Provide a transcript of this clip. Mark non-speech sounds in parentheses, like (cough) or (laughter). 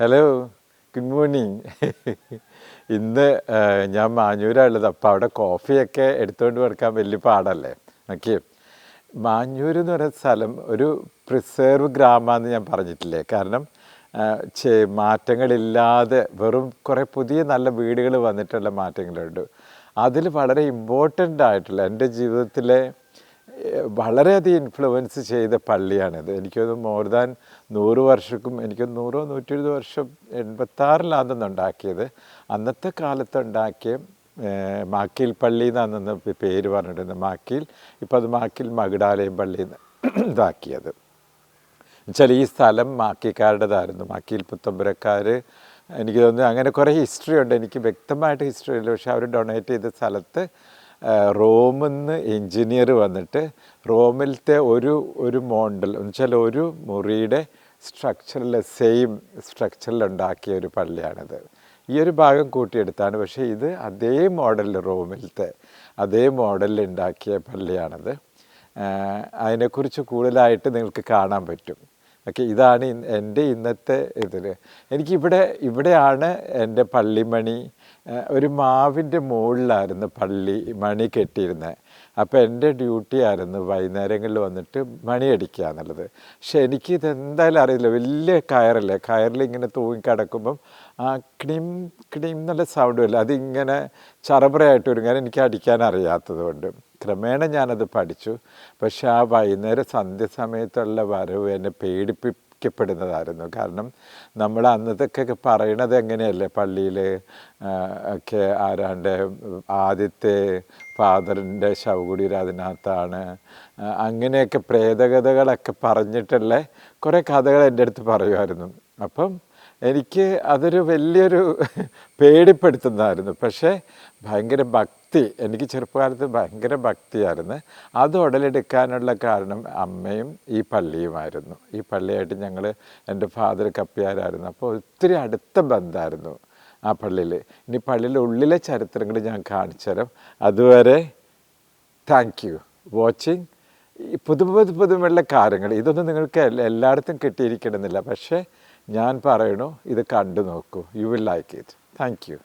Hello good morning ഇന്ന് ഞാൻ മാഞ്ഞൂരാണുള്ളത്. അപ്പോൾ അവിടെ കോഫിയൊക്കെ എടുത്തുകൊണ്ട് കൊടുക്കാൻ വലിയ പാടല്ലേ? ഓക്കെ മാഞ്ഞൂർ എന്ന് പറയുന്ന സ്ഥലം ഒരു പ്രിസേർവ് ഗ്രാമമെന്ന് ഞാൻ പറഞ്ഞിട്ടില്ലേ? കാരണം ചേ മാറ്റങ്ങളില്ലാതെ വെറും കുറേ പുതിയ നല്ല വീടുകൾ വന്നിട്ടുള്ള മാറ്റങ്ങളുണ്ട്. അതിൽ വളരെ ഇമ്പോർട്ടന്റ് ആയിട്ടുള്ള എന്റെ ജീവിതത്തിലെ വളരെയധികം ഇൻഫ്ലുവൻസ് ചെയ്ത പള്ളിയാണിത്. എനിക്കത് മോർ ദാൻ നൂറ് വർഷക്കും എനിക്ക് നൂറോ നൂറ്റി ഇരുപത് വർഷം എൺപത്താറിലാണെന്ന് ഉണ്ടാക്കിയത് അന്നത്തെ കാലത്ത് ഉണ്ടാക്കിയ മാക്കീൽ പള്ളി എന്നാണെന്ന് പേര് പറഞ്ഞിട്ടുണ്ട്. മാക്കീൽ ഇപ്പോൾ അത് മാക്കീൽ മകിടാലയം പള്ളി എന്ന് ഇതാക്കിയത്. എന്നുവെച്ചാൽ ഈ സ്ഥലം മാക്കിക്കാരുടേതായിരുന്നു. മാക്കിയിൽ പുത്തമ്പുരക്കാർ എനിക്ക് തോന്നുന്നു അങ്ങനെ കുറേ ഹിസ്റ്ററി ഉണ്ട്. എനിക്ക് വ്യക്തമായിട്ട് ഹിസ്റ്ററി ഇല്ല. പക്ഷേ അവർ ഡൊണേറ്റ് ചെയ്ത സ്ഥലത്ത് റോമിൽ നിന്ന് എൻജിനീയർ വന്നിട്ട് റോമിലത്തെ ഒരു ഒരു മോഡൽ എന്നുവെച്ചാൽ ഒരു മുറിയുടെ സ്ട്രക്ചറിൽ സെയിം സ്ട്രക്ചറിൽ ഉണ്ടാക്കിയ ഒരു പള്ളിയാണിത്. ഈ ഒരു ഭാഗം കൂട്ടിയെടുത്താണ് പക്ഷേ ഇത് അതേ മോഡൽ റോമിലത്തെ അതേ മോഡലിൽ ഉണ്ടാക്കിയ പള്ളിയാണിത്. അതിനെക്കുറിച്ച് കൂടുതലായിട്ട് നിങ്ങൾക്ക് കാണാൻ പറ്റും. ഓക്കെ ഇതാണ് എന്റെ ഇന്നത്തെ ഇതിൽ എനിക്കിവിടെ ഇവിടെയാണ് എന്റെ പള്ളിമണി. ഒരു മാവിന്റെ മുകളിലായിരുന്നു പള്ളി മണി കെട്ടിയിരുന്നത് അപ്പോൾ എന്റെ ഡ്യൂട്ടി ആയിരുന്നു വൈകുന്നേരങ്ങളിൽ വന്നിട്ട് മണി അടിക്കുക എന്നുള്ളത്. പക്ഷെ എനിക്കിത് എന്തായാലും അറിയില്ല. വലിയ കയറല്ലേ? കയറിൽ ഇങ്ങനെ തൂങ്ങി കിടക്കുമ്പം ആ ക്ടിം ക്ടിം എന്നുള്ള സൗണ്ട് വരില്ല? അതിങ്ങനെ ചറപറയായിട്ട് വരും. കാരണം എനിക്ക് അടിക്കാൻ അറിയാത്തത് കൊണ്ട്. ക്രമേണ ഞാനത് പഠിച്ചു. പക്ഷേ ആ വൈകുന്നേരം സന്ധ്യ സമയത്തുള്ള വരവ് എന്നെ പേടിപ്പി ക്കപ്പെടുന്നതായിരുന്നു കാരണം നമ്മൾ അന്നത്തൊക്കെ പറയണത് എങ്ങനെയല്ലേ? പള്ളിയിൽ ഒക്കെ ആരാണ്ട് ആദ്യത്തെ ഫാദറിന്റെ ശവകുടീര അതിനകത്താണ്. അങ്ങനെയൊക്കെ പ്രേതകഥകളൊക്കെ പറഞ്ഞിട്ടുള്ള കുറേ കഥകൾ എന്റെ അടുത്ത് പറയുമായിരുന്നു. അപ്പം എനിക്ക് അതൊരു വലിയൊരു (laughs) പേടിപ്പെടുത്തുന്നതായിരുന്നു. പക്ഷേ ഭയങ്കര ഭക്തി എനിക്ക് ചെറുപ്പകാലത്ത് ഭയങ്കര ഭക്തിയായിരുന്നു. അത് ഉടലെടുക്കാനുള്ള കാരണം അമ്മയും ഈ പള്ളിയുമായിരുന്നു. ഈ പള്ളിയായിട്ട് ഞങ്ങൾ എന്റെ ഫാദർ കപ്പിയാരായിരുന്നു അപ്പോൾ ഒത്തിരി അടുത്ത ബന്ധമായിരുന്നു ആ പള്ളിയിൽ ഇനി പള്ളിയിലെ ഉള്ളിലെ ചരിത്രങ്ങൾ ഞാൻ കാണിച്ചു തരാം. അതുവരെ താങ്ക് യു വാച്ചിങ് ഈ പുതു പുതു പുതുമുള്ള കാര്യങ്ങൾ ഇതൊന്നും നിങ്ങൾക്ക് എല്ലാ- എല്ലായിടത്തും കിട്ടിയിരിക്കണമെന്നില്ല. പക്ഷേ ഞാൻ പറയണു ഇത് കണ്ടു നോക്കൂ. You will like it thank you